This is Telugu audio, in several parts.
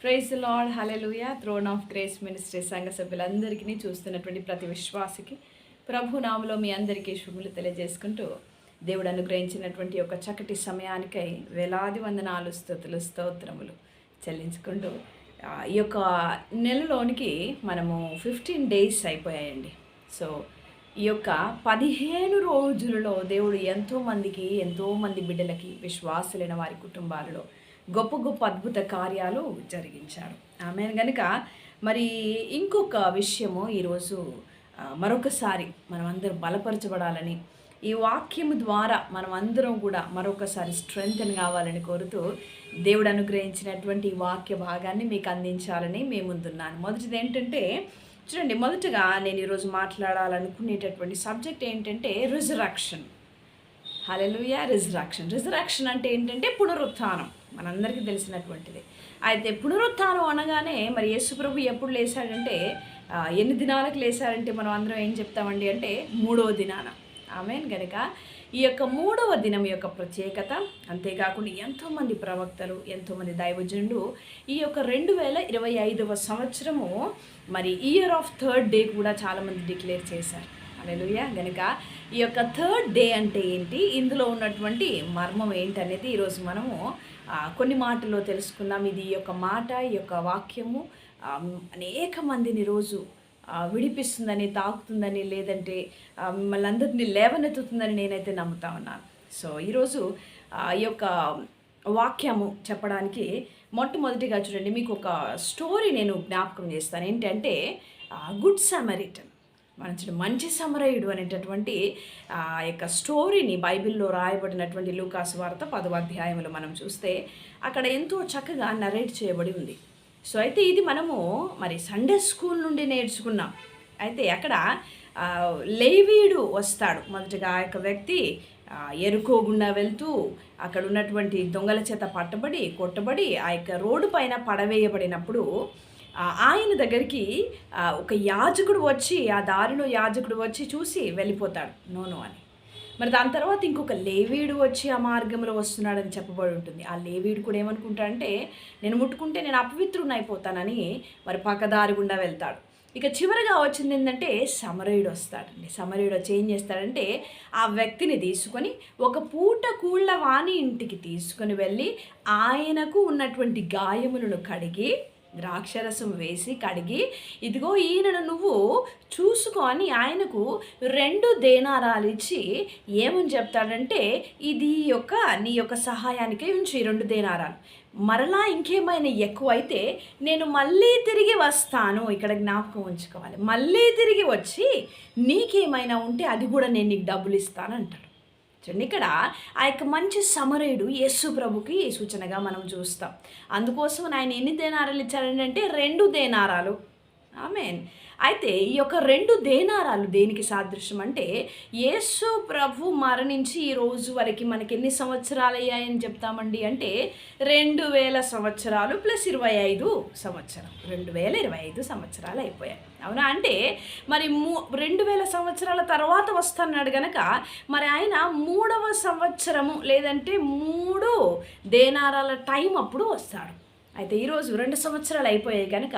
Praise Lord hallelujah throne of grace ministry సంఘ సభ్యులందరికీ చూస్తున్నటువంటి ప్రతి విశ్వాసకి ప్రభు నామలో మీ అందరికీ శుభులు తెలియజేసుకుంటూ దేవుడు అనుగ్రహించినటువంటి ఒక చక్కటి సమయానికై వేలాది వందనాలు స్థుతులు స్తోత్రములు చెల్లించుకుంటూ ఈ యొక్క నెలలోనికి మనము ఫిఫ్టీన్ డేస్ అయిపోయాయండి. సో ఈ యొక్క పదిహేను రోజులలో దేవుడు ఎంతోమందికి ఎంతోమంది బిడ్డలకి విశ్వాసులైన వారి కుటుంబాలలో గొప్ప గొప్ప అద్భుత కార్యాలు జరిగించాడు ఆమె కనుక మరి ఇంకొక విషయము ఈరోజు మరొకసారి మనం అందరం బలపరచబడాలని ఈ వాక్యము ద్వారా మనం అందరం కూడా మరొకసారి స్ట్రెంగ్తన్ కావాలని కోరుతూ దేవుడు అనుగ్రహించినటువంటి ఈ వాక్య భాగాన్ని మీకు అందించాలని మేము ముందున్నాను. మొదటిది ఏంటంటే చూడండి మొదటగా నేను ఈరోజు మాట్లాడాలనుకునేటటువంటి సబ్జెక్ట్ ఏంటంటే రిజరాక్షన్ హలెలుయ రిజరాక్షన్ రిజరాక్షన్ అంటే ఏంటంటే పునరుత్థానం. మనందరికీ తెలిసినటువంటిది. అయితే పునరుత్థానం అనగానే మరి యేసుప్రభు ఎప్పుడు లేచాడంటే ఎన్ని దినాలకు లేచాడంటే మనం అందరం ఏం చెప్తామండి అంటే మూడవ దినాన. ఆమెన్ గనక. ఈ యొక్క మూడవ దినం యొక్క ప్రత్యేకత అంతేకాకుండా ఎంతోమంది ప్రవక్తలు ఎంతోమంది దైవజనులు ఈ యొక్క రెండు వేల ఇరవై ఐదవ సంవత్సరము మరి ఇయర్ ఆఫ్ థర్డ్ డే కూడా చాలామంది డిక్లేర్ చేశారు. అలెలుయ గనుక ఈ యొక్క థర్డ్ డే అంటే ఏంటి? ఇందులో ఉన్నటువంటి మర్మం ఏంటనేది ఈరోజు మనము కొన్ని మాటల్లో తెలుసుకుందాం. ఇది ఈ యొక్క మాట ఈ యొక్క వాక్యము. అనేక మందిని రోజు విడిపిస్తుందని తాకుతుందని లేదంటే మిమ్మల్ని అందరినీ లేవనెత్తుతుందని నేనైతే నమ్ముతా ఉన్నాను. సో ఈరోజు ఈ యొక్క వాక్యము చెప్పడానికి మొట్టమొదటిగా చూడండి మీకు ఒక స్టోరీ నేను జ్ఞాపకం చేస్తాను. ఏంటంటే గుడ్ సమరిటన్. మంచి మంచి సమరయుడు అనేటటువంటి ఆ యొక్క స్టోరీని బైబిల్లో రాయబడినటువంటి లూకాసు వార్త పదవ అధ్యాయంలో మనం చూస్తే అక్కడ ఎంతో చక్కగా నరేట్ చేయబడి ఉంది. సో అయితే ఇది మనము మరి సండే స్కూల్ నుండి నేర్చుకున్నాం. అయితే అక్కడ లేవీడు వస్తాడు. మొదటగా ఆ యొక్క వ్యక్తి ఎరుకోకుండా వెళ్తూ అక్కడ ఉన్నటువంటి దొంగల చేత పట్టబడి కొట్టబడి ఆ యొక్క రోడ్డు పైన పడవేయబడినప్పుడు ఆయన దగ్గరికి ఒక యాజకుడు వచ్చి ఆ దారిలో యాజకుడు వచ్చి చూసి వెళ్ళిపోతాడు. నోను అని. మరి దాని తర్వాత ఇంకొక లేవీడు వచ్చి ఆ మార్గంలో వస్తున్నాడని చెప్పబడి ఉంటుంది. ఆ లేవీడు కూడా ఏమనుకుంటాడంటే నేను ముట్టుకుంటే నేను అపవిత్రుని అయిపోతానని మరి పక్కదారి గుండా వెళ్తాడు. ఇక చివరిగా వచ్చింది ఏంటంటే సమరయుడు వస్తాడండి సమరయుడు వచ్చి ఏం చేస్తాడంటే ఆ వ్యక్తిని తీసుకొని ఒక పూట కూళ్ళ వాణి ఇంటికి తీసుకొని వెళ్ళి ఆయనకు ఉన్నటువంటి గాయములను కడిగి ద్రాక్షరసం వేసి కడిగి ఇదిగో ఈయనను నువ్వు చూసుకో అని ఆయనకు రెండు దేనారాలు ఇచ్చి ఏమని చెప్తాడంటే ఇది యొక్క నీ యొక్క సహాయానికే ఉంచి రెండు దేనారాలు. మరలా ఇంకేమైనా ఎక్కువైతే నేను మళ్ళీ తిరిగి వస్తాను. ఇక్కడ జ్ఞాపకం ఉంచుకోవాలి. మళ్ళీ తిరిగి వచ్చి నీకేమైనా ఉంటే అది కూడా నేను నీకు డబ్బులు ఇస్తాను అంటాడు. చూడండి ఇక్కడ ఆ యొక్క మంచి సమరయుడు యేసు ప్రభుకి సూచనగా మనం చూస్తాం. అందుకోసం ఆయన ఎన్ని దేనారాలు ఇచ్చారంటే రెండు దేనారాలు. ఆమెన్. అయితే ఈ యొక్క రెండు దేనారాలు దేనికి సాదృశ్యం అంటే యేసు ప్రభు మరణించి ఈ రోజు వరకు మనకి ఎన్ని సంవత్సరాలు అయ్యాయని చెప్తామండి అంటే రెండు వేల సంవత్సరాలు ప్లస్ ఇరవై ఐదు సంవత్సరం. రెండు వేల ఇరవై ఐదు సంవత్సరాలు అయిపోయాయి. అవునా? అంటే మరి మూ రెండు వేల సంవత్సరాల తర్వాత వస్తున్నాడు గనక మరి ఆయన మూడవ సంవత్సరము లేదంటే మూడు దేనారాల టైం అప్పుడు వస్తాడు. అయితే ఈరోజు రెండు సంవత్సరాలు అయిపోయాయి కనుక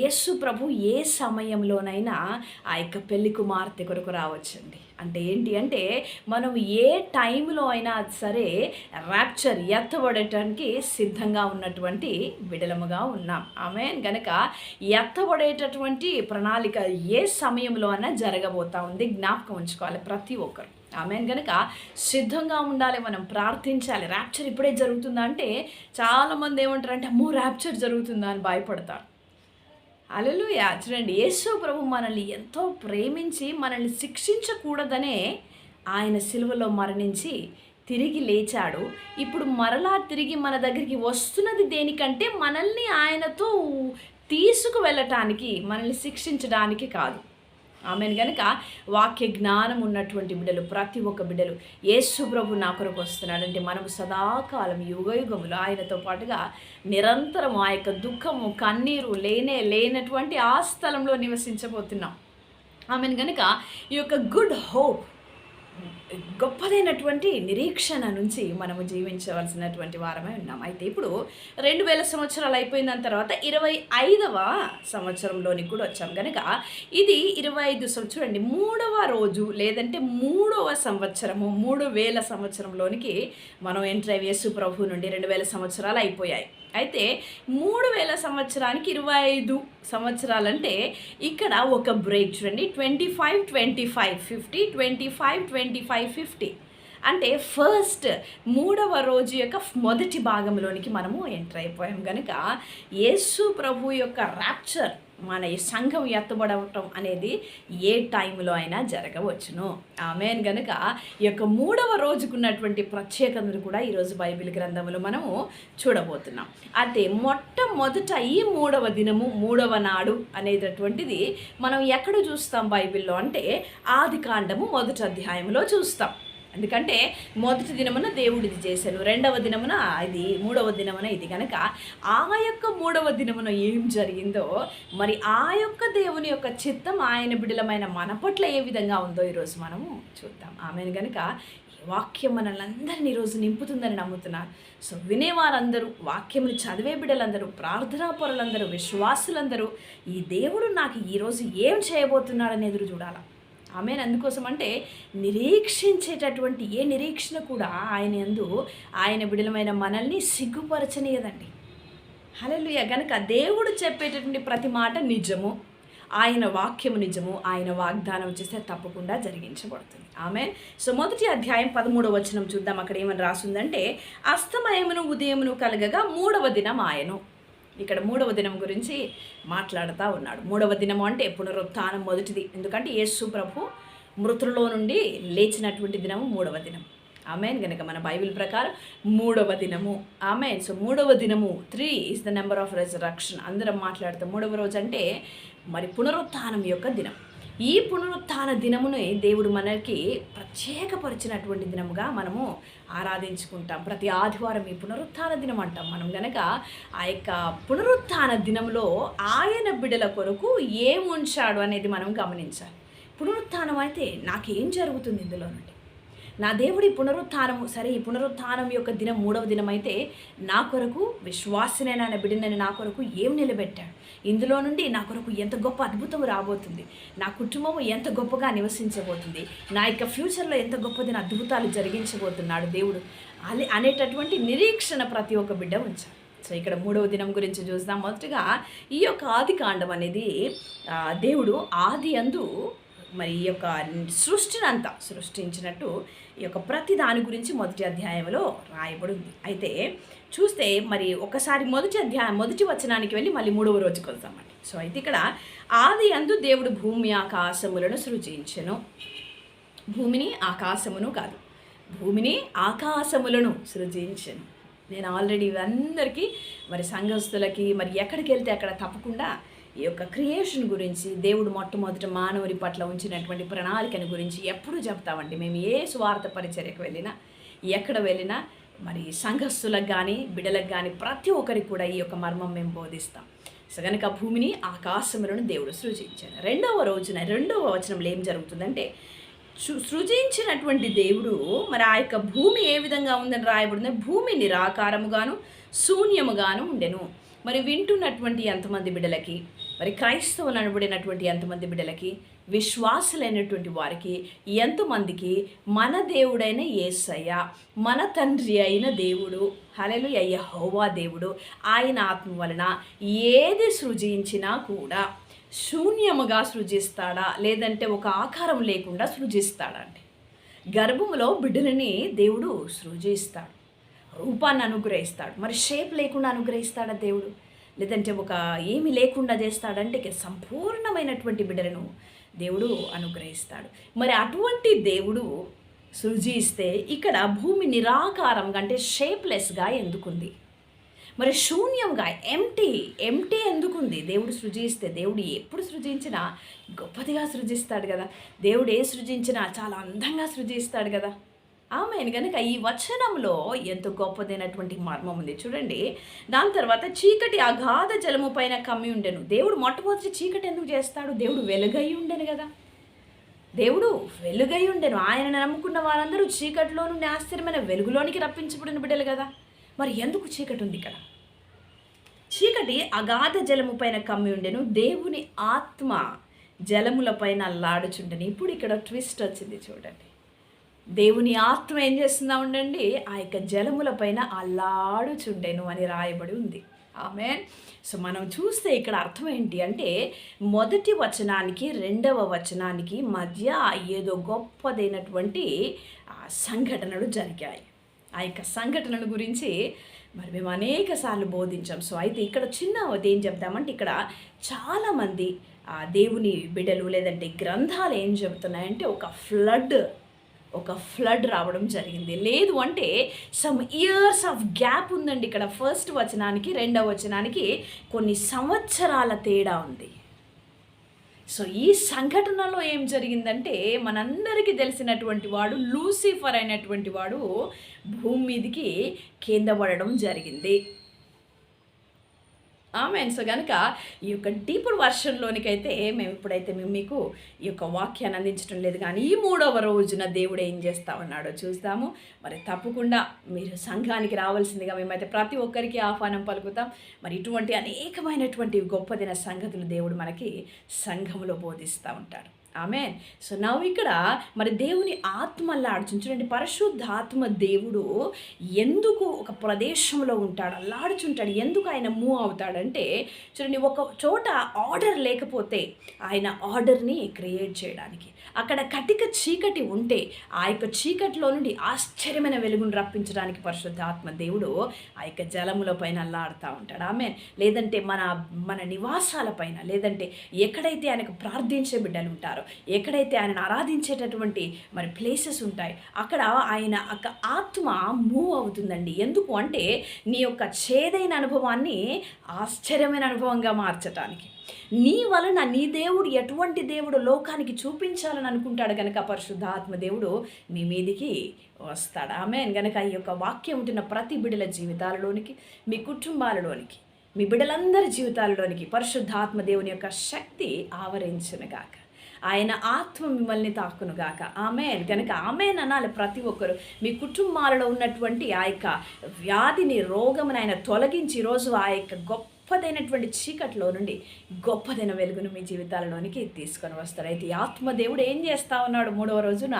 యేసు ప్రభు ఏ సమయంలోనైనా ఆ యొక్క పెళ్ళి కుమార్తె కొరకు రావచ్చండి. అంటే ఏంటి అంటే మనం ఏ టైంలో అయినా సరే ర్యాప్చర్ ఎత్తబడటానికి సిద్ధంగా ఉన్నటువంటి విడలముగా ఉన్నాం. ఆమె గనక ఎత్తబడేటటువంటి ప్రణాళిక ఏ సమయంలో అయినా జరగబోతా ఉంది. జ్ఞాపకం ఉంచుకోవాలి ప్రతి ఒక్కరు. ఆమెను కనుక సిద్ధంగా ఉండాలి మనం ప్రార్థించాలి. ర్యాప్చర్ ఇప్పుడే జరుగుతుందా అంటే చాలామంది ఏమంటారు అంటే అమ్మో ర్యాప్చర్ జరుగుతుందా అని భయపడతారు. అలలు చూడండి యేసు ప్రభు మనల్ని ఎంతో ప్రేమించి మనల్ని శిక్షించకూడదనే ఆయన సిలువలో మరణించి తిరిగి లేచాడు. ఇప్పుడు మరలా తిరిగి మన దగ్గరికి వస్తున్నది దేనికంటే మనల్ని ఆయనతో తీసుకు వెళ్ళటానికి మనల్ని శిక్షించడానికి కాదు. ఆమె గనుక వాక్య జ్ఞానం ఉన్నటువంటి బిడ్డలు ప్రతి ఒక్క బిడ్డలు యేసు ప్రభు నా కొరకు వస్తున్నాడంటే మనము సదాకాలం యుగ యుగములు ఆయనతో పాటుగా నిరంతరం ఆ యొక్క దుఃఖము కన్నీరు లేనే లేనటువంటి ఆ స్థలంలో నివసించబోతున్నాం. ఆమెను. కనుక ఈ యొక్క గుడ్ హోప్ గొప్పదైనటువంటి నిరీక్షణ నుంచి మనము జీవించవలసినటువంటి వారమే ఉన్నాం. అయితే ఇప్పుడు రెండు వేల సంవత్సరాలు అయిపోయిన తర్వాత ఇరవై ఐదవ సంవత్సరంలోనికి కూడా వచ్చాం. కనుక ఇది ఇరవై ఐదు చూడండి మూడవ రోజు లేదంటే మూడవ సంవత్సరము మూడు వేల సంవత్సరంలోనికి మనం ఎంటర్ యేసు ప్రభు నుండి రెండు వేల సంవత్సరాలు అయిపోయాయి. అయితే మూడు వేల సంవత్సరానికి ఇరవై ఐదు సంవత్సరాలంటే ఇక్కడ ఒక బ్రేక్ చూడండి. Twenty five twenty five fifty twenty five twenty five fifty. అంటే ఫస్ట్ మూడవ రోజు యొక్క మొదటి భాగంలోనికి మనము ఎంటర్ అయిపోయాం. కనుక యేసు ప్రభు యొక్క ర్యాప్చర్ మన ఈ సంఘం ఎత్తబడటం అనేది ఏ టైంలో అయినా జరగవచ్చును. ఆమెన్ గనుక ఈ యొక్క మూడవ రోజుకున్నటువంటి ప్రత్యేకతను కూడా ఈరోజు బైబిల్ గ్రంథంలో మనము చూడబోతున్నాం. అయితే మొట్టమొదట ఈ మూడవ దినము మూడవ నాడు అనేటటువంటిది మనం ఎక్కడ చూస్తాం బైబిల్లో అంటే ఆది కాండము మొదటి అధ్యాయంలో చూస్తాం. ఎందుకంటే మొదటి దినమున దేవుడు ఇది చేశాను రెండవ దినమున ఇది మూడవ దినమున ఇది. కనుక ఆ యొక్క మూడవ దినమున ఏం జరిగిందో మరి ఆ యొక్క దేవుని యొక్క చిత్తం ఆయన బిడలమైన మన పట్ల ఏ విధంగా ఉందో ఈరోజు మనము చూద్దాం. ఆమెను. కనుక వాక్యం మనల్ని అందరినీ ఈరోజు నింపుతుందని నమ్ముతున్నారు. సో వినేవారందరూ వాక్యములు చదివే బిడ్డలందరూ ప్రార్థనా పొరలందరూ విశ్వాసులందరూ ఈ దేవుడు నాకు ఈరోజు ఏం చేయబోతున్నాడని ఎదురు చూడాలా? ఆమె అందుకోసం అంటే నిరీక్షించేటటువంటి ఏ నిరీక్షణ కూడా ఆయన ఎందు ఆయన విడలమైన మనల్ని సిగ్గుపరచనీయదండి. హలలుయ గనక దేవుడు చెప్పేటటువంటి ప్రతి మాట నిజము ఆయన వాక్యము నిజము ఆయన వాగ్దానం చేస్తే తప్పకుండా జరిగించబడుతుంది. ఆమె సో మొదటి అధ్యాయం పదమూడవ వచనం చూద్దాం. అక్కడ ఏమని రాసిందంటే అస్తమయమును ఉదయమును కలగగా మూడవ దినం ఆయను ఇక్కడ మూడవ దినం గురించి మాట్లాడుతూ ఉన్నాడు. మూడవ దినము అంటే పునరుత్థానం మొదటిది. ఎందుకంటే యేసు ప్రభు మృతుల్లో నుండి లేచినటువంటి దినము మూడవ దినం ఆమెన్ కనుక మన బైబిల్ ప్రకారం మూడవ దినము. ఆమెన్ సో మూడవ దినము three is the number of resurrection అందరం మాట్లాడుతాం. మూడవ రోజు అంటే మరి పునరుత్థానం యొక్క దినం. ఈ పునరుత్థాన దినమునే దేవుడు మనకి ప్రత్యేకపరిచినటువంటి దినముగా మనము ఆరాధించుకుంటాం. ప్రతి ఆదివారం ఈ పునరుత్థాన దినం అంటాం. మనం గనక ఆ యొక్క పునరుత్థాన దినంలో ఆయన బిడల కొరకు ఏముంచాడు అనేది మనం గమనించాలి. పునరుత్థానం అయితే నాకేం జరుగుతుంది ఇందులో నుండి? నా దేవుడి పునరుత్థానము సరే ఈ పునరుత్థానం యొక్క దినం మూడవ దినం అయితే నా కొరకు విశ్వాసనైన ఆయన బిడ్డనని నా కొరకు ఏం నిలబెట్టాడు? ఇందులో నుండి నా కొరకు ఎంత గొప్ప అద్భుతం రాబోతుంది నా కుటుంబము ఎంత గొప్పగా నివసించబోతుంది నా యొక్క ఫ్యూచర్లో ఎంత గొప్పదిన అద్భుతాలు జరిగించబోతున్నాడు దేవుడు. అలే అనేటటువంటి నిరీక్షణ ప్రతి ఒక్క బిడ్డ ఉంచాలి. సో ఇక్కడ మూడవ దినం గురించి చూద్దాం. మొదటగా ఈ యొక్క ఆది కాండం అనేది దేవుడు ఆది అందు మరి ఈ యొక్క సృష్టిని అంతా సృష్టించినట్టు ఈ యొక్క ప్రతి దాని గురించి మొదటి అధ్యాయంలో రాయబడి ఉంది అయితే చూస్తే మరి ఒకసారి మొదటి అధ్యాయం మొదటి వచనానికి వెళ్ళి మళ్ళీ మూడవ రోజుకి వస్తామండి సో అయితే ఇక్కడ ఆది అందు దేవుడు భూమి ఆకాశములను సృజించెను. భూమిని ఆకాశమును కాదు భూమిని ఆకాశములను సృజించను. నేను ఆల్రెడీ అందరికీ మరి సంఘస్థులకి మరి ఎక్కడికి వెళ్తే అక్కడ తప్పకుండా ఈ యొక్క క్రియేషన్ గురించి దేవుడు మొట్టమొదట మానవుని పట్ల ఉంచినటువంటి ప్రణాళికను గురించి ఎప్పుడు చెప్తామండి? మేము ఏ స్వార్థ పరిచర్యకు వెళ్ళినా ఎక్కడ వెళ్ళినా మరి సంఘస్థులకు కానీ బిడలకు కానీ ప్రతి ఒక్కరికి కూడా ఈ యొక్క మర్మం మేము బోధిస్తాం. సో కనుక భూమిని ఆకాశములను దేవుడు సృజించాడు. రెండవ రోజున రెండవ వచనంలో ఏం జరుగుతుందంటే సృజించినటువంటి దేవుడు మరి ఆ యొక్క భూమి ఏ విధంగా ఉందని రాయబడింది భూమి నిరాకారముగాను శూన్యముగాను ఉండెను. మరి వింటున్నటువంటి ఎంతమంది బిడ్డలకి మరి క్రైస్తవులు అనబడినటువంటి ఎంతమంది బిడ్డలకి విశ్వాసులైనటువంటి వారికి ఎంతమందికి మన దేవుడైన ఏసయ్య మన తండ్రి అయిన దేవుడు హలలు అయ్య హోవా దేవుడు ఆయన ఆత్మ వలన ఏది సృజించినా కూడా శూన్యముగా సృజిస్తాడా? లేదంటే ఒక ఆకారం లేకుండా సృజిస్తాడా అండి? గర్భములో బిడ్డలని దేవుడు సృజిస్తాడు. రూపాన్ని అనుగ్రహిస్తాడు. మరి షేప్ లేకుండా అనుగ్రహిస్తాడా దేవుడు? లేదంటే ఒక ఏమి లేకుండా చేస్తాడంటే సంపూర్ణమైనటువంటి బిడ్డలను దేవుడు అనుగ్రహిస్తాడు. మరి అటువంటి దేవుడు సృజిస్తే ఇక్కడ భూమి నిరాకారంగా అంటే షేప్లెస్గా ఎందుకుంది? మరి శూన్యంగా ఎంటీ ఎంటీ ఎందుకుంది? దేవుడు సృజిస్తే దేవుడు ఎప్పుడు సృజించినా గొప్పదిగా సృజిస్తాడు కదా. దేవుడు ఏ సృజించినా చాలా అందంగా సృజిస్తాడు కదా. ఆమె కనుక ఈ వచనంలో ఎంత గొప్పదైనటువంటి మర్మం ఉంది. చూడండి దాని తర్వాత చీకటి అగాధ జలము పైన కమ్మి ఉండెను. దేవుడు మొట్టమొదటి చీకటి ఎందుకు చేస్తాడు? దేవుడు వెలుగై ఉండను కదా. దేవుడు వెలుగై ఉండెను. ఆయనను నమ్ముకున్న వారందరూ చీకటిలో నుండి ఆశ్చర్యమైన వెలుగులోనికి రప్పించబడిన బిడ్డలు కదా. మరి ఎందుకు చీకటి ఉంది ఇక్కడ? చీకటి అగాధ జలము పైన కమ్మి ఉండెను. దేవుని ఆత్మ జలముల పైన లాడుచుండెను. ఇప్పుడు ఇక్కడ ట్విస్ట్ వచ్చింది చూడండి. దేవుని ఆత్మ ఏం చేస్తుందా ఉండండి? ఆ యొక్క జలముల పైన అల్లాడుచుండెను అని రాయబడి ఉంది. ఆమె సో మనం చూస్తే ఇక్కడ అర్థం ఏంటి అంటే మొదటి వచనానికి రెండవ వచనానికి మధ్య ఏదో గొప్పదైనటువంటి ఆ, సంఘటనలు జరిగాయి. ఆ యొక్క సంఘటనల గురించి మరి మేము అనేక సార్లు బోధించాం. సో అయితే ఇక్కడ చిన్న ఏం చెప్తామంటే ఇక్కడ చాలామంది దేవుని బిడ్డలు లేదంటే గ్రంథాలు ఏం చెబుతున్నాయంటే ఒక ఫ్లడ్ ఒక ఫ్లడ్ రావడం జరిగింది. లేదు అంటే సమ్ ఇయర్స్ ఆఫ్ గ్యాప్ ఉందండి ఇక్కడ. ఫస్ట్ వచనానికి రెండవ వచనానికి కొన్ని సంవత్సరాల తేడా ఉంది. సో ఈ సంఘటనలో ఏం జరిగిందంటే మనందరికీ తెలిసినటువంటి వాడు లూసిఫర్ అయినటువంటి వాడు భూమి మీదకి కింద పడడం జరిగింది. ఆమె సో కనుక ఈ యొక్క డీపర్ వర్షన్లోనికైతే మేము ఇప్పుడైతే మేము మీకు ఈ యొక్క వాక్యాన్ని అందించడం లేదు కానీ ఈ మూడవ రోజున దేవుడు ఏం చేస్తా ఉన్నాడో చూస్తాము. మరి తప్పకుండా మీరు సంఘానికి రావాల్సిందిగా మేమైతే ప్రతి ఒక్కరికి ఆహ్వానం పలుకుతాం. మరి ఇటువంటి అనేకమైనటువంటి గొప్పదైన సంగతులు దేవుడు మనకి సంఘములో బోధిస్తూ ఉంటాడు. ఆమె సో నవ్వు ఇక్కడ మరి దేవుని ఆత్మల్లా ఆడుచు చూడండి పరిశుద్ధాత్మ దేవుడు ఎందుకు ఒక ప్రదేశంలో ఉంటాడు? అల్లాడుచుంటాడు. ఎందుకు ఆయన మూవ్ అవుతాడంటే చూడండి ఒక చోట ఆర్డర్ లేకపోతే ఆయన ఆర్డర్ని క్రియేట్ చేయడానికి. అక్కడ కటిక చీకటి ఉంటే ఆ యొక్క చీకటిలో నుండి ఆశ్చర్యమైన వెలుగును రప్పించడానికి పరిశుద్ధ ఆత్మ దేవుడు ఆ యొక్క జలముల పైన అల్లాడుతూ ఉంటాడు. ఆమె లేదంటే మన మన నివాసాల పైన లేదంటే ఎక్కడైతే ఆయనకు ప్రార్థించే బిడ్డలు ఉంటారో ఎక్కడైతే ఆయనను ఆరాధించేటటువంటి మరి ప్లేసెస్ ఉంటాయి అక్కడ ఆయన ఒక ఆత్మ మూవ్ అవుతుందండి. ఎందుకు అంటే నీ యొక్క చేదైన అనుభవాన్ని ఆశ్చర్యమైన అనుభవంగా మార్చటానికి. నీ వలన నీ దేవుడు ఎటువంటి దేవుడు లోకానికి చూపించాలని అనుకుంటాడు కనుక పరిశుద్ధాత్మ దేవుడు మీ మీదికి వస్తాడు. ఆమె గనక ఈ యొక్క వాక్యం ఉంటున్న ప్రతి బిడల జీవితాలలోనికి మీ కుటుంబాలలోనికి మీ బిడలందరి జీవితాలలోనికి పరిశుద్ధాత్మ దేవుని యొక్క శక్తి ఆవరించునుగాక. ఆయన ఆత్మ మిమ్మల్ని తాకునుగాక. ఆమె గనక ఆమె అనాలి ప్రతి ఒక్కరు. మీ కుటుంబాలలో ఉన్నటువంటి ఆ యొక్క వ్యాధిని రోగమును ఆయన తొలగించి ఈరోజు ఆ యొక్క గొప్ప గొప్పదైనటువంటి చీకట్లో నుండి గొప్పదైన వెలుగును మీ జీవితాలలోనికి తీసుకొని వస్తారు. అయితే ఆత్మదేవుడు ఏం చేస్తా ఉన్నాడు మూడవ రోజున?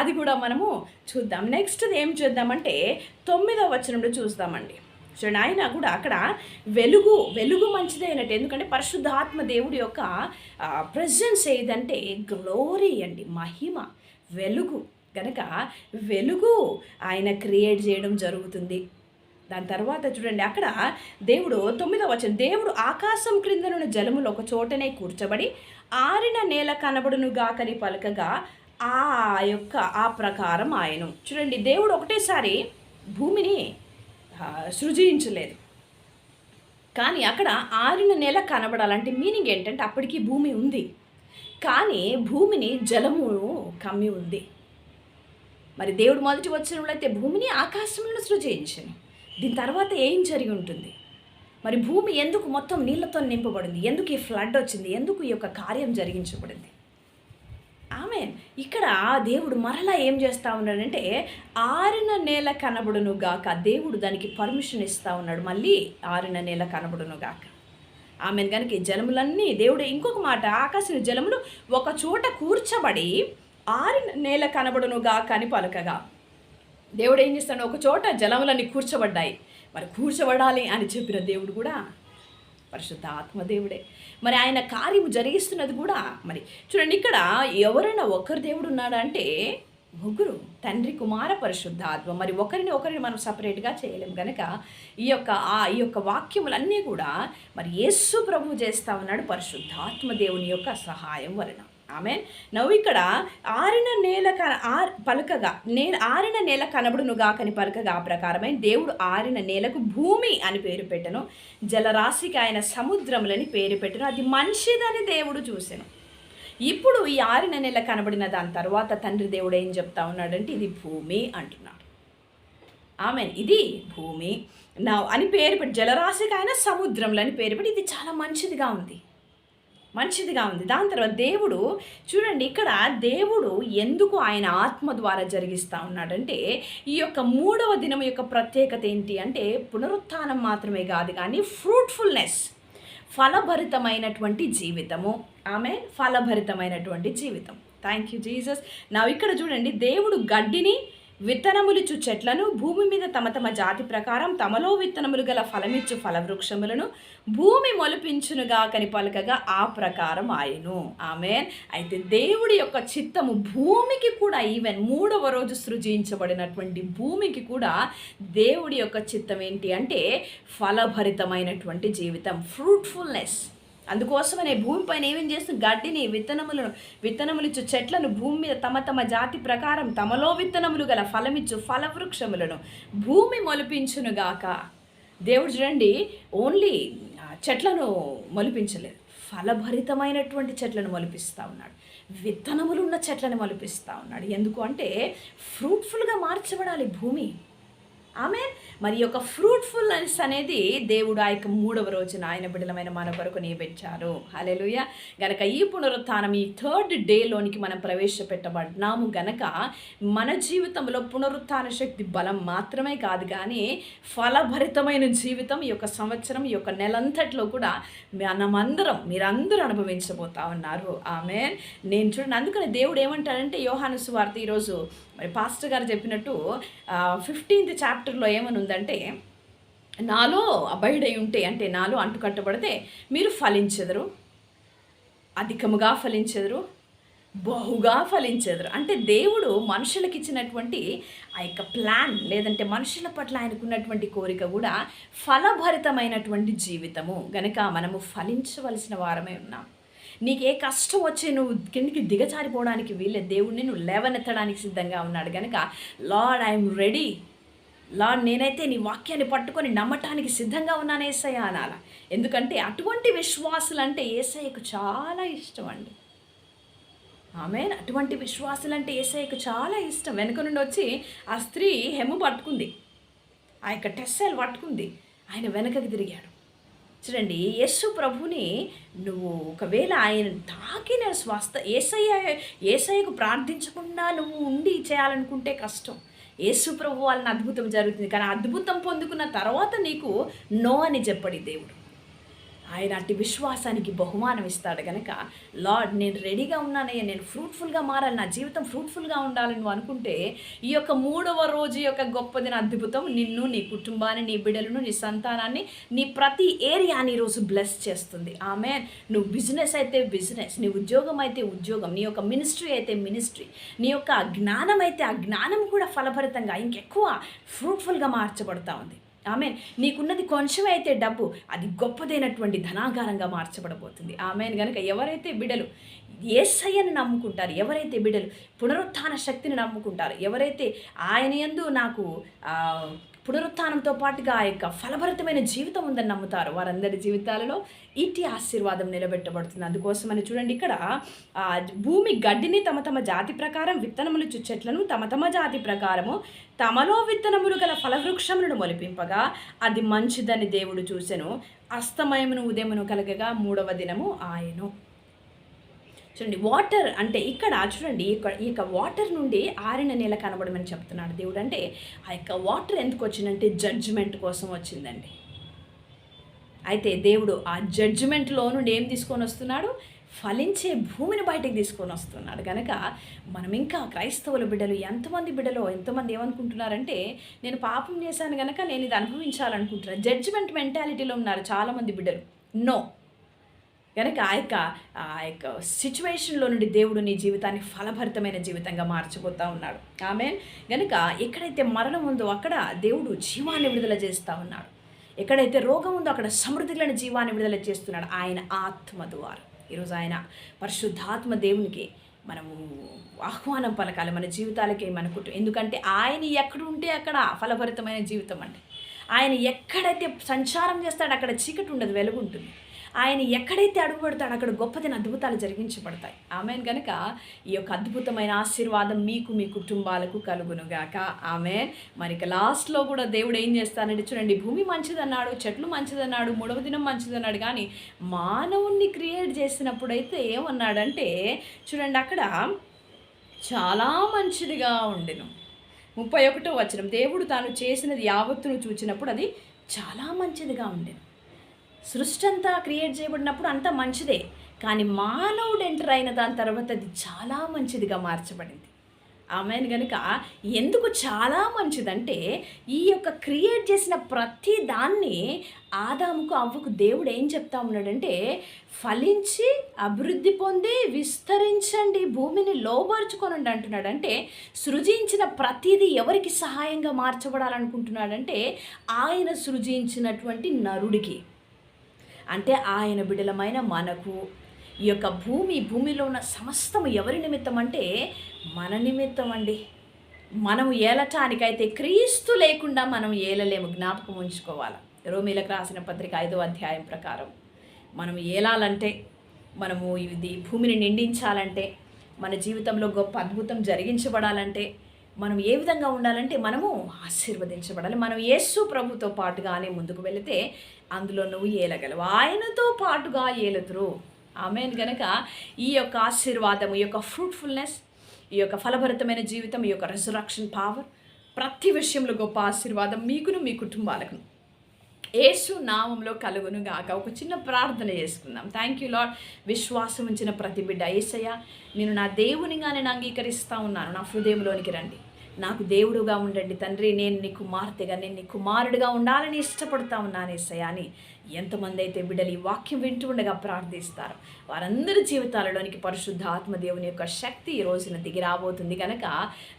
అది కూడా మనము చూద్దాం. నెక్స్ట్ ఏం చూద్దామంటే తొమ్మిదవ వచనంలో చూద్దామండి చూడండి ఆయన కూడా అక్కడ వెలుగు వెలుగు మంచిదే అయినట్టు ఎందుకంటే పరిశుద్ధాత్మ దేవుడి యొక్క ప్రజెన్స్ ఏదంటే గ్లోరీ అండి మహిమ వెలుగు. కనుక వెలుగు ఆయన క్రియేట్ చేయడం జరుగుతుంది. దాని తర్వాత చూడండి అక్కడ దేవుడు తొమ్మిదవ వచ్చిన దేవుడు ఆకాశం క్రిందనున్న జలములు ఒక చోటనే కూర్చబడి ఆరిన నేల కనబడును గాకని పలకగా ఆ యొక్క ఆ ప్రకారం ఆయను. చూడండి దేవుడు ఒకటేసారి భూమిని సృజించలేదు. కానీ అక్కడ ఆరిన నేల కనబడాలంటే మీనింగ్ ఏంటంటే అప్పటికి భూమి ఉంది. కానీ భూమిని జలము కమ్మి ఉంది. మరి దేవుడు మొదటి వచ్చినప్పుడు అయితే భూమిని ఆకాశంలో సృజించను దీని తర్వాత ఏం జరిగి ఉంటుంది? మరి భూమి ఎందుకు మొత్తం నీళ్ళతో నింపబడింది? ఎందుకు ఈ ఫ్లడ్ వచ్చింది? ఎందుకు ఈ యొక్క కార్యం జరిగించబడింది? ఆమె ఇక్కడ దేవుడు మరలా ఏం చేస్తూ ఉన్నాడంటే ఆరిన నేల కనబడును గాక దేవుడు దానికి పర్మిషన్ ఇస్తా ఉన్నాడు. మళ్ళీ ఆరిన నేల కనబడును గాక. ఆమె కనుక ఈ జలములన్నీ దేవుడు ఇంకొక మాట ఆకాశం జలములు ఒక చోట కూర్చబడి ఆరిన నేల కనబడును గాక అని పలకగా. దేవుడు ఏం చేస్తాడు? ఒక చోట జలములన్నీ కూర్చబడ్డాయి. మరి కూర్చబడాలి అని చెప్పిన దేవుడు కూడా పరిశుద్ధ ఆత్మదేవుడే మరి ఆయన కార్యము జరిగిస్తున్నది కూడా మరి చూడండి ఇక్కడ ఎవరైనా ఒకరు దేవుడు ఉన్నాడా అంటే ముగ్గురు తండ్రి కుమార పరిశుద్ధ ఆత్మ మరి ఒకరిని ఒకరిని మనం సపరేట్గా చేయలేం కనుక ఈ యొక్క ఆ ఈ యొక్క వాక్యములన్నీ కూడా మరి యేసు ప్రభు చేస్తా ఉన్నాడు పరిశుద్ధాత్మ దేవుని యొక్క సహాయం వలన. ఆమె నవ్వు ఇక్కడ ఆరిన నేల క ఆర్ పలకగా నే ఆరిన నేల కనబడును గాకని పలకగా ఆ ప్రకారమైన దేవుడు ఆరిన నేలకు భూమి అని పేరు పెట్టను. జలరాశికి ఆయన సముద్రములని పేరు పెట్టను. అది మంచిదని దేవుడు చూశాను ఇప్పుడు ఈ ఆరిన నెల కనబడిన దాని తర్వాత తండ్రి దేవుడు ఏం చెప్తా ఉన్నాడంటే ఇది భూమి అంటున్నాడు. ఆమె ఇది భూమి. నా అని పేరు పెట్టి జలరాశికి ఆయన సముద్రంలో అని పేరు పెట్టి ఇది చాలా మంచిదిగా ఉంది. మంచిదిగా ఉంది. దాని తర్వాత దేవుడు చూడండి ఇక్కడ దేవుడు ఎందుకు ఆయన ఆత్మ ద్వారా జరిగిస్తూ ఉన్నాడంటే ఈ యొక్క మూడవ దినం యొక్క ప్రత్యేకత ఏంటి అంటే పునరుత్థానం మాత్రమే కాదు కానీ ఫ్రూట్ఫుల్నెస్ ఫలభరితమైనటువంటి జీవితము. ఆమె ఫలభరితమైనటువంటి జీవితం. థ్యాంక్ యూ జీసస్ నా ఇక్కడ చూడండి దేవుడు గడ్డిని విత్తనములిచ్చు చెట్లను భూమి మీద తమ తమ జాతి ప్రకారం తమలో విత్తనములు గల ఫలమిచ్చు ఫలవృక్షములను భూమి మొలిపించునుగా కని పలకగా ఆ ప్రకారం ఆయను. ఆమె అయితే దేవుడి యొక్క చిత్తము భూమికి కూడా ఈవెన్ మూడవ రోజు సృజించబడినటువంటి భూమికి కూడా దేవుడి యొక్క చిత్తం ఏంటి అంటే ఫలభరితమైనటువంటి జీవితం ఫ్రూట్ఫుల్నెస్ అందుకోసమనే భూమిపైన ఏమేం చేస్తుంది గడ్డిని విత్తనములను విత్తనములిచ్చు చెట్లను భూమి మీద తమ తమ జాతి ప్రకారం తమలో విత్తనములు గల ఫలమిచ్చు ఫలవృక్షములను భూమి మొలిపించునుగాక దేవుడు చూడండి ఓన్లీ చెట్లను మొలిపించలేదు. ఫలభరితమైనటువంటి చెట్లను మొలిపిస్తూ ఉన్నాడు. విత్తనములు ఉన్న చెట్లను మొలిపిస్తూ ఉన్నాడు. ఎందుకు అంటే ఫ్రూట్ఫుల్గా మార్చబడాలి భూమి. ఆమె మరి యొక్క ఫ్రూట్ఫుల్నెస్ అనేది దేవుడు ఆ యొక్క మూడవ రోజున ఆయన బిడ్డలమైన మన కొరకు నియబెట్టారు హలెలుయ గనక ఈ పునరుత్థానం ఈ థర్డ్ డేలోనికి మనం ప్రవేశపెట్టబడినాము గనక మన జీవితంలో పునరుత్న శక్తి బలం మాత్రమే కాదు కానీ ఫలభరితమైన జీవితం ఈ యొక్క సంవత్సరం ఈ యొక్క నెలంతట్లో కూడా మనమందరం మీరందరూ అనుభవించబోతా ఉన్నారు. ఆమె నేను చూడండి అందుకని దేవుడు ఏమంటాడంటే యోహాను సువార్త ఈరోజు మరి పాస్టర్ గారు చెప్పినట్టు ఫిఫ్టీన్త్ చాప్టర్లో ఏమని ఉందంటే నాలో అబైడై ఉంటే అంటే నాలో అంటుకట్టబడితే మీరు ఫలించెదరు అధికముగా ఫలించెదరు బహుగా ఫలించెదరు. అంటే దేవుడు మనుషులకు ఇచ్చినటువంటి ఆ యొక్క ప్లాన్ లేదంటే మనుషుల పట్ల ఆయనకున్నటువంటి కోరిక కూడా ఫలభరితమైనటువంటి జీవితము. గనక మనము ఫలించవలసిన వారమే ఉన్నాం. నీకు ఏ కష్టం వచ్చి నువ్వు కిందికి దిగజారిపోవడానికి వీళ్ళే దేవుడిని నువ్వు లేవనెత్తడానికి సిద్ధంగా ఉన్నాడు. కనుక లార్డ్ ఐఎమ్ రెడీ. లార్డ్ నేనైతే నీ వాక్యాన్ని పట్టుకొని నమ్మటానికి సిద్ధంగా ఉన్నాను ఏసయ్య అనాల. ఎందుకంటే అటువంటి విశ్వాసులు అంటే ఏసయ్యకు చాలా ఇష్టం అండి ఆమె అటువంటి విశ్వాసులు అంటే ఏసయ్యకు చాలా ఇష్టం. వెనుక నుండి వచ్చి ఆ స్త్రీ హెమ్ము పట్టుకుంది. ఆ యొక్క టెస్సెల్ పట్టుకుంది. ఆయన వెనకకి తిరిగాడు. చూడండి యేసు ప్రభుని నువ్వు ఒకవేళ ఆయన తాకిన స్వస్థ ఏసయ్య ఏసయ్యకు ప్రార్థించకుండా నువ్వు ఉండి చేయాలనుకుంటే కష్టం. యేసు ప్రభు వాళ్ళని అద్భుతం జరుగుతుంది. కానీ అద్భుతం పొందుకున్న తర్వాత నీకు నో అని చెప్పడి దేవుడు. ఆయన అట్టి విశ్వాసానికి బహుమానం ఇస్తాడు కనుక లార్డ్ నేను రెడీగా ఉన్నానయ్యా నేను ఫ్రూట్ఫుల్గా మారాలి నా జీవితం ఫ్రూట్ఫుల్గా ఉండాలని నువ్వు అనుకుంటే ఈ యొక్క మూడవ రోజు యొక్క గొప్పదిన అద్భుతం నిన్ను నీ కుటుంబాన్ని నీ బిడ్డలను నీ సంతానాన్ని నీ ప్రతి ఏరియాని ఈరోజు బ్లెస్ చేస్తుంది. ఆమె నువ్వు బిజినెస్ అయితే బిజినెస్ నీ ఉద్యోగం అయితే ఉద్యోగం నీ యొక్క మినిస్ట్రీ అయితే మినిస్ట్రీ నీ యొక్క జ్ఞానం అయితే ఆ జ్ఞానం కూడా ఫలభరితంగా ఇంకెక్కువ ఫ్రూట్ఫుల్గా మార్చబడతా ఉంది. ఆమె నీకున్నది కొంచెమైతే అయితే డబ్బు అది గొప్పదైనటువంటి ధనాగారంగా మార్చబడబోతుంది. ఆమె కనుక ఎవరైతే బిడలు ఏసయ్యని నమ్ముకుంటారు ఎవరైతే బిడలు పునరుత్థాన శక్తిని నమ్ముకుంటారు ఎవరైతే ఆయన యందు నాకు పునరుత్నంతో పాటుగా ఆ యొక్క ఫలభరితమైన జీవితం ఉందని నమ్ముతారు. వారందరి జీవితాలలో ఇటీ ఆశీర్వాదం నిలబెట్టబడుతుంది. అందుకోసమని చూడండి ఇక్కడ భూమి గడ్డిని తమ తమ జాతి ప్రకారం విత్తనములు చెట్లను తమ తమ జాతి ప్రకారము తమలో విత్తనములు గల ఫలవృక్షములను మొలిపింపగా అది మంచిదని దేవుడు చూసెను. అస్తమయమును ఉదయమును కలగగా మూడవ దినము ఆయను. చూడండి వాటర్ అంటే ఇక్కడ చూడండి ఇక్కడ ఈ యొక్క వాటర్ నుండి ఆరిన నెల కనబడమని చెప్తున్నాడు దేవుడు. అంటే ఆ యొక్క వాటర్ ఎందుకు వచ్చిందంటే జడ్జిమెంట్ కోసం వచ్చిందండి. అయితే దేవుడు ఆ జడ్జిమెంట్లో నుండి ఏం తీసుకొని వస్తున్నాడు? ఫలించే భూమిని బయటకు తీసుకొని వస్తున్నాడు. కనుక మనం ఇంకా క్రైస్తవుల బిడ్డలు ఎంతమంది బిడ్డలో ఎంతమంది ఏమనుకుంటున్నారంటే నేను పాపం చేశాను కనుక నేను ఇది అనుభవించాలనుకుంటున్నాను జడ్జిమెంట్ మెంటాలిటీలో ఉన్నారు చాలామంది బిడ్డలు. నో కనుక ఆ యొక్క ఆ యొక్క సిచ్యువేషన్లో నుండి దేవుడు నీ జీవితాన్ని ఫలభరితమైన జీవితంగా మార్చిపోతూ ఉన్నాడు. ఆమె కనుక ఎక్కడైతే మరణం ఉందో అక్కడ దేవుడు జీవాన్ని విడుదల చేస్తూ ఉన్నాడు. ఎక్కడైతే రోగం ఉందో అక్కడ సమృద్ధిలను జీవాన్ని విడుదల చేస్తున్నాడు. ఆయన ఆత్మ ద్వారా. ఈరోజు ఆయన పరిశుద్ధాత్మ దేవునికి మనము ఆహ్వానం పలకాలి. మన జీవితాలకి మన కుటుంబం ఎందుకంటే ఆయన ఎక్కడ ఉంటే అక్కడ ఫలభరితమైన జీవితం అండి. ఆయన ఎక్కడైతే సంచారం చేస్తాడో అక్కడ చీకటి ఉండదు వెలుగు ఉంటుంది. ఆయన ఎక్కడైతే అడుగు పెడతాడో అక్కడ గొప్పదిన అద్భుతాలు జరిగించబడతాయి. ఆమెన్ కనుక ఈ యొక్క అద్భుతమైన ఆశీర్వాదం మీకు మీ కుటుంబాలకు కలుగునుగాక. ఆమె మనకి లాస్ట్లో కూడా దేవుడు ఏం చేస్తానంటే చూడండి భూమి మంచిదన్నాడు చెట్లు మంచిదన్నాడు మూడవ దినం మంచిదన్నాడు కానీ మానవుణ్ణి క్రియేట్ చేసినప్పుడైతే ఏమన్నాడంటే చూడండి అక్కడ చాలా మంచిదిగా ఉండెను. ముప్పై ఒకటో వచనం దేవుడు తాను చేసినది యావత్తును చూచినప్పుడు అది చాలా మంచిదిగా ఉండేది సృష్టి అంతా క్రియేట్ చేయబడినప్పుడు అంతా మంచిదే. కానీ మానవుడు ఎంటర్ అయిన దాని తర్వాత అది చాలా మంచిదిగా మార్చబడింది. ఆమెను కనుక ఎందుకు చాలా మంచిదంటే ఈ యొక్క క్రియేట్ చేసిన ప్రతి దాన్ని ఆదాముకు అవ్వకు దేవుడు ఏం చెప్తా ఉన్నాడంటే ఫలించి అభివృద్ధి పొంది విస్తరించండి భూమిని లోపరుచుకోనండి అంటున్నాడు అంటే సృజించిన ప్రతిదీ ఎవరికి సహాయంగా మార్చబడాలనుకుంటున్నాడంటే ఆయన సృజించినటువంటి నరుడికి. అంటే ఆయన బిడలమైన మనకు ఈ యొక్క భూమి భూమిలో ఉన్న సమస్తము ఎవరి నిమిత్తం అంటే మన నిమిత్తం అండి మనం ఏలటానికైతే క్రీస్తు లేకుండా మనం ఏలలేము జ్ఞాపకం ఉంచుకోవాలి. రోమిలకు రాసిన పత్రిక ఐదో అధ్యాయం ప్రకారం మనం ఏలాలంటే మనము ఇది భూమిని నిండించాలంటే మన జీవితంలో గొప్ప అద్భుతం జరిగించబడాలంటే మనం ఏ విధంగా ఉండాలంటే మనము ఆశీర్వదించబడాలి. మనం యేసు ప్రభుతో పాటుగానే ముందుకు వెళితే అందులో నువ్వు ఏలగలవు. ఆయనతో పాటుగా ఏలుతురు ఆమెను గనక ఈ యొక్క ఆశీర్వాదం ఈ యొక్క ఫ్రూట్ఫుల్నెస్ ఈ యొక్క ఫలభరితమైన జీవితం ఈ యొక్క రెజరక్షన్ పవర్ ప్రతి విషయంలో గొప్ప ఆశీర్వాదం మీకును మీ కుటుంబాలకు యేసు నామంలో కలుగును గాక. ఒక చిన్న ప్రార్థన చేసుకుందాం. థ్యాంక్ యూ లాడ్ విశ్వాసం ఉంచిన ప్రతి బిడ్డ. ఏసయ్య నేను నా దేవునిగా నేను అంగీకరిస్తా ఉన్నాను. నా హృదయంలోనికి రండి. నాకు దేవుడుగా ఉండండి తండ్రి నేను నీ కుమార్తెగా నేను నీ కుమారుడిగా ఉండాలని ఇష్టపడతా ఉన్నాను ఏసయ్య అని ఎంతమంది అయితే బిడ్డలు ఈ వాక్యం వింటూ ఉండగా ప్రార్థిస్తారు. వారందరి జీవితాలలోనికి పరిశుద్ధ ఆత్మదేవుని యొక్క శక్తి ఈ రోజున దిగి రాబోతుంది కనుక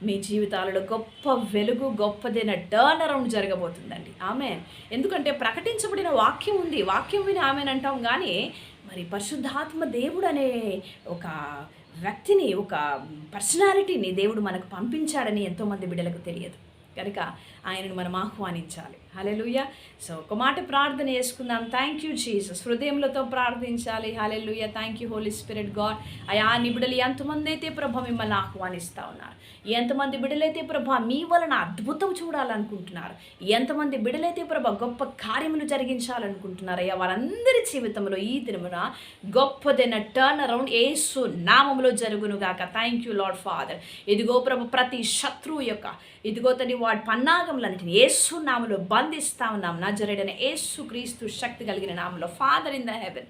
మీ జీవితాలలో గొప్ప వెలుగు గొప్పదైన టర్న్ అరౌండ్ జరగబోతుందండి. ఆమె ఎందుకంటే ప్రకటించబడిన వాక్యం ఉంది. వాక్యం విని ఆమెనంటాం కానీ మరి పరిశుద్ధాత్మ దేవుడు అనే ఒక వ్యక్తిని ఒక పర్సనాలిటీని దేవుడు మనకు పంపించాడని ఎంతోమంది బిడ్డలకు తెలియదు. కనుక ఆయనను మనం ఆహ్వానించాలి. హలెలుయ సో ఒక మాట ప్రార్థన చేసుకుందాం. థ్యాంక్ యూ జీసస్ హృదయములతో ప్రార్థించాలి. Hallelujah thank you Holy Spirit God అయా నీ బిడ్డలు ఎంతమంది అయితే ప్రభ మిమ్మల్ని ఆహ్వానిస్తూ ఉన్నారు. ఎంతమంది బిడ్డలైతే ప్రభ మీ వలన అద్భుతం చూడాలనుకుంటున్నారు. ఎంతమంది బిడ్డలైతే ప్రభ గొప్ప కార్యములు జరిగించాలనుకుంటున్నారు. అయ్యా వారందరి జీవితంలో ఈ దినమున గొప్పదైన టర్న్ అరౌండ్ ఏసు నామములో జరుగునుగాక థ్యాంక్ యూ లాడ్ ఫాదర్ ఇదిగో ప్రభ ప్రతి శత్రువు యొక్క ఇదిగో తని వాడి పన్నాగములన్నిటిని ఏసు నామలో వందిస్తా ఉన్నాం నా జరడైన యేసు క్రీస్తు శక్తి కలిగిన నామలో Father in the heaven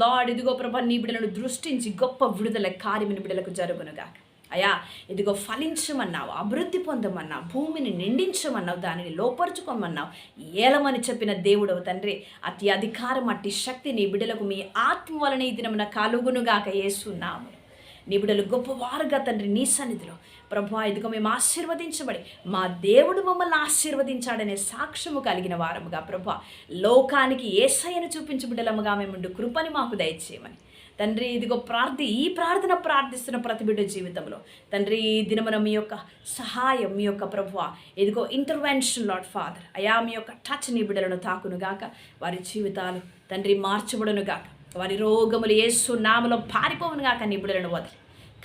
Lord ఇదిగో ప్రభా నీ బిడ్డలను దృష్టించి గొప్ప విడుదల కార్యమైన బిడ్డలకు జరుగునుగాక. అయా ఇదిగో ఫలించమన్నావు అభివృద్ధి పొందమన్నావు భూమిని నిండించమన్నావు దానిని లోపరుచుకోమన్నావు. ఏలమని చెప్పిన దేవుడవు తండ్రి అతి అధికారం అట్టి శక్తి నీ బిడ్డలకు మీ ఆత్మ వలన ఈ దినమున కలుగునుగాక ఏసున్నాము నీ బిడ్డలు గొప్పవారుగా తండ్రి నీ సన్నిధిలో ప్రభు ఇదిగో మేము ఆశీర్వదించబడి మా దేవుడు మమ్మల్ని ఆశీర్వదించాడనే సాక్ష్యము కలిగిన వారముగా ప్రభు. లోకానికి ఏసయ్యను చూపించు బిడ్డలముగా మేము కృపని మాకు దయచేయమని. తండ్రి ఇదిగో ప్రార్థి ఈ ప్రార్థన ప్రార్థిస్తున్న ప్రతి బిడ్డ జీవితంలో. తండ్రి ఈ దినమున మీ యొక్క సహాయం మీ యొక్క ప్రభు ఇదిగో ఇంటర్వెన్షన్ లాడ్ ఫాదర్ అయా మీ యొక్క టచ్ నీ బిడ్డలను తాకునుగాక వారి జీవితాలు తండ్రి మార్చబడునుగాక వారి రోగములు ఏసు నామలో పారిపోవునుగాక నీ బిడ్డలను వదిలి.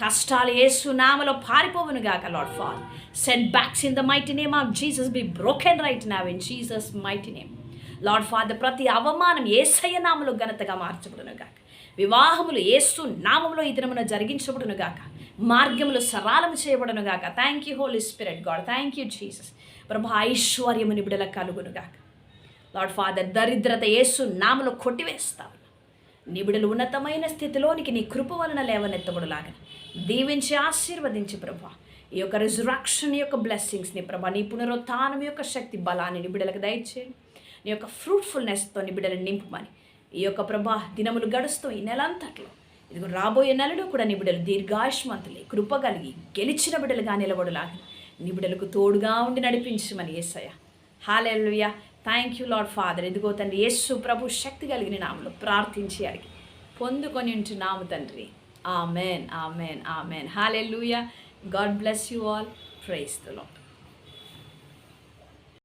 కష్టాలు ఏసు నామలో పారిపోవునుగాక Lord fall setbacks in the mighty name of Jesus be broken right now in Jesus mighty name Lord Father ప్రతి అవమానం ఏసయ్య నామలో ఘనతగా మార్చబడునుగాక వివాహములు ఏసు నామములో ఈ దినమున జరిగించబడును గాక. మార్గములు సరళము చేయబడును గాక. Thank you Holy Spirit God thank you Jesus ప్రభా ఐశ్వర్యముని బిడల కలుగును గాక. లార్డ్ ఫాదర్ దరిద్రత ఏసు నామలో కొట్టివేస్తావు నిబిడలు ఉన్నతమైన స్థితిలోనికి నీ కృప వలన లేవనెత్తబడులాగా దీవించి ఆశీర్వదించి ప్రభా. ఈ యొక్క రిజరాక్షన్ యొక్క బ్లెస్సింగ్స్ని ప్రభా నీ పునరుత్థానం యొక్క శక్తి బలాన్ని నిబిడలకు దయచేయండి నీ యొక్క ఫ్రూట్ఫుల్నెస్తో నిబిడలను నింపుమని. నింపమని ఈ యొక్క ప్రభా దినములు గడుస్తూ ఈ నెలంతట్లో. ఇదిగో రాబోయే నెలలో కూడా నిబిడలు దీర్ఘాయుష్మంతులే కృప కలిగి గెలిచిన బిడలుగా నిలబడులాగా నిబిడలకు తోడుగా ఉండి నడిపించమని Yesayya. Hallelujah thank you Lord Father ఎదుగో తండ్రి యేసు ప్రభు శక్తి కలిగిన నామలు ప్రార్థించి అడిగి పొందుకొని ఉంటున్నాము తండ్రి. Amen amen amen hallelujah God bless you all praise the Lord